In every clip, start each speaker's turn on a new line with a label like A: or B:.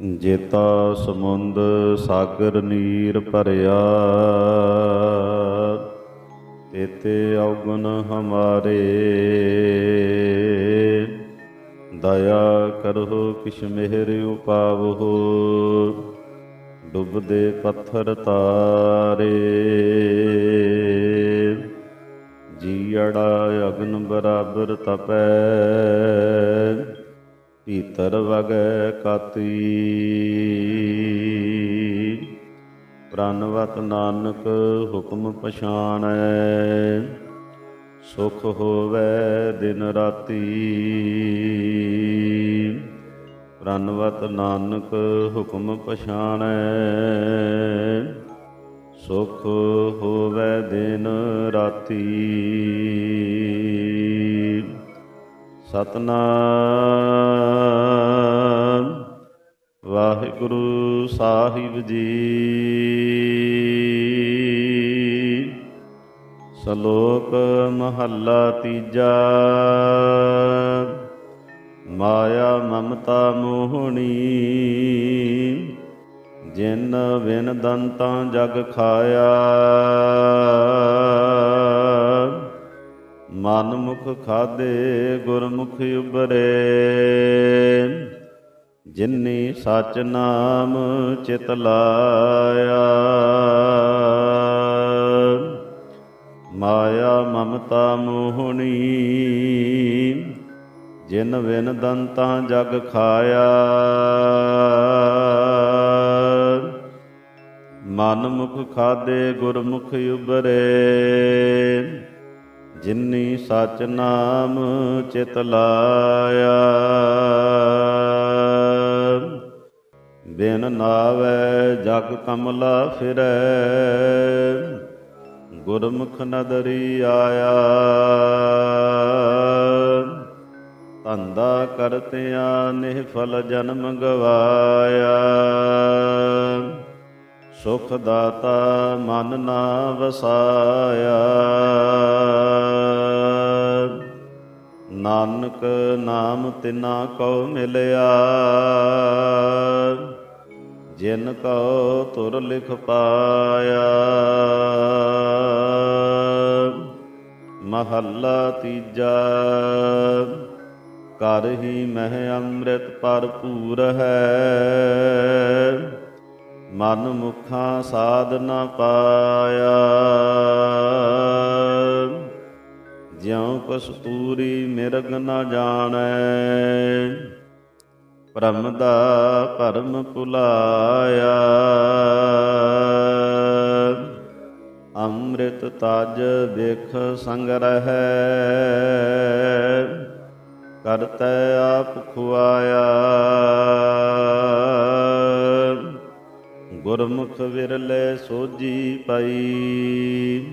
A: ਜੇਤਾ ਸਮੁੰਦ ਸਾਗਰ ਨੀਰ ਭਰਿਆ। ਤੇਤੇ ਔਗਣ ਹਮਾਰੇ। ਦਇਆ ਕਰੋ ਕਿਛ ਮਿਹਰ ਉਪਾਵੋ ਡੁੱਬਦੇ ਪੱਥਰ ਤਾਰੇ। ਜੀੜਾ ਅਗਨ ਬਰਾਬਰ ਤਪੈ। ਭੀਤਰ ਵਗੈ ਕਾਤੀ। ਪ੍ਰਨਵਤ ਨਾਨਕ ਹੁਕਮ ਪਛਾਣੈ ਸੁਖ ਹੋਵੇ ਦਿਨ ਰਾਤੀ। ਪ੍ਰਨਵਤ ਨਾਨਕ ਹੁਕਮ ਪਛਾਣੈ ਸੁਖ ਹੋਵੇ ਦਿਨ ਰਾਤੀ। ਸਤਨਾਮ ਵਾਹਿਗੁਰੂ ਸਾਹਿਬ ਜੀ। ਸ਼ਲੋਕ ਮਹੱਲਾ ਤੀਜਾ। ਮਾਇਆ ਮਮਤਾ ਮੋਹਣੀ, ਜਿਨ ਵਿਨ ਦੰਤਾਂ ਜਗ ਖਾਇਆ। ਮਨ ਮੁਖ ਖਾਦੇ ਗੁਰਮੁਖ ਉਬਰੇ ਜਿਨਨੀ ਸਚ ਨਾਮ ਚਿਤ ਲਾਇਆ। ਮਾਇਆ ਮਮਤਾ ਮੋਹਣੀ, ਜਿਨ ਵਿਨ ਦੰਤਾਂ ਜਗ ਖਾਇਆ। ਮਨ ਮੁਖ ਖਾਦੇ ਗੁਰਮੁਖ ਉਬਰੇ ਜਿਨਨੀ ਸਚ ਨਾਮ ਚਿਤ ਲਾਇਆ। ਬਿਨ ਨਾਵੈ, ਜਗ ਕਮਲਾ ਫਿਰੈ। ਗੁਰਮੁਖ ਨਦਰੀ ਆਇਆ। ਧੰਦਾ ਕਰਤਿਆਂ ਨਿਹਫਲ ਜਨਮ ਗਵਾਇਆ। ਸੁਖ ਦਾਤਾ ਮਨ ਨਾ ਵਸਾਇਆ। ਨਾਨਕ ਨਾਮ ਤਿਨਾ ਕਉ ਮਿਲਿਆ। ਜਿਨ ਕਉ ਤੁਰ ਲਿਖ ਪਾਇਆ। ਮਹੱਲਾ ਤੀਜਾ ਕਰ ਹੀ ਮਹਿ ਅੰਮ੍ਰਿਤ ਭਰਪੂਰ ਹੈ। ਮਨ ਮੁਖਾਂ ਸਾਧ ਨਾ ਪਾਇਆ। ਜਿਉ ਕਸਤੂਰੀ ਮਿਰਗ ਨਾ ਜਾਣੈ। ਭ੍ਰਮ ਦਾ ਭਰਮ ਭੁਲਾਇਆ ਅੰਮ੍ਰਿਤ ਤਜ ਦੇਖ ਸੰਗ ਰਹੈ, ਕਰਤੈ ਆਪ ਖੁਆਇਆ। ਗੁਰਮੁਖ ਵਿਰਲੇ ਸੋਜੀ ਪਈ,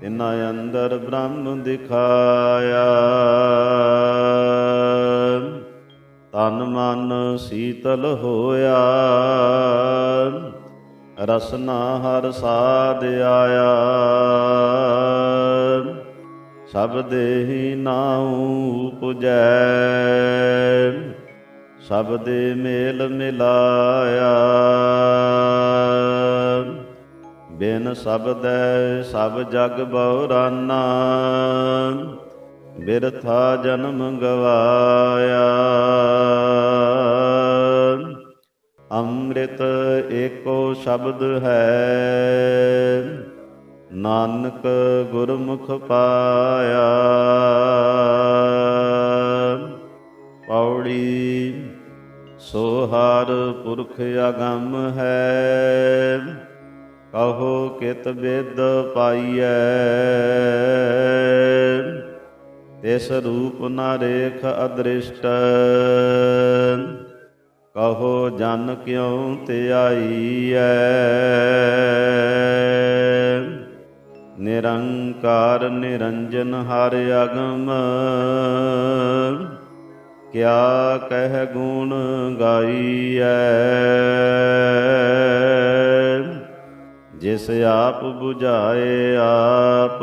A: ਤਿਨਾ ਅੰਦਰ ਬ੍ਰਹਮ ਦਿਖਾਇਆ। ਤਨ ਮਨ ਸੀਤਲ ਹੋਇਆ। ਰਸਨਾ ਹਰ ਸਾਧ ਆਇਆ। ਸਭ ਦੇਹੀ ਨਾਉ ਪੁਜੈ ਸਭ ਦੇ ਮੇਲ ਮਿਲਾਇਆ। ਬਿਨ ਸਬਦੈ ਸਭ ਜਗ ਬਉਰਾਨਾ ਬਿਰਥਾ ਜਨਮ ਗਵਾਇਆ। ਅੰਮ੍ਰਿਤ ਏਕੋ ਸ਼ਬਦ ਹੈ। ਨਾਨਕ ਗੁਰਮੁਖ ਪਾਇਆ। ਪੌੜੀ ਸੋ ਹਰ ਪੁਰਖ ਅਗੰਮ ਹੈ। ਕਹੋ ਕਿਤ ਵਿਦ ਪਾਈਐ। ਤਿਸ ਰੂਪ ਨ ਰੇਖ ਅਦ੍ਰਿਸ਼ਟ। ਕਹੋ ਜਨ ਕਿਉ ਧਿਆਈਐ ਨਿਰੰਕਾਰ ਨਿਰੰਜਨ ਹਰ ਅਗਮ। ਕਿਆ ਕਹਿ ਗੁਣ ਗਾਈਐ? ਜਿਸ ਆਪ 부ਝਾਏ ਆਪ।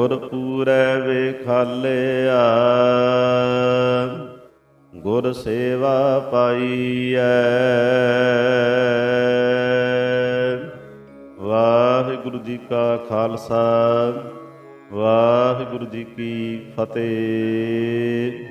A: ਗੁਰ ਪੂਰੈ ਵੇਖਾਲਿਆ। ਗੁਰ ਸੇਵਾ ਪਾਈਐ। ਵਾਹਿਗੁਰੂ ਜੀ ਕਾ ਖਾਲਸਾ ਵਾਹਿਗੁਰੂ ਜੀ ਕੀ ਫਤਿਹ।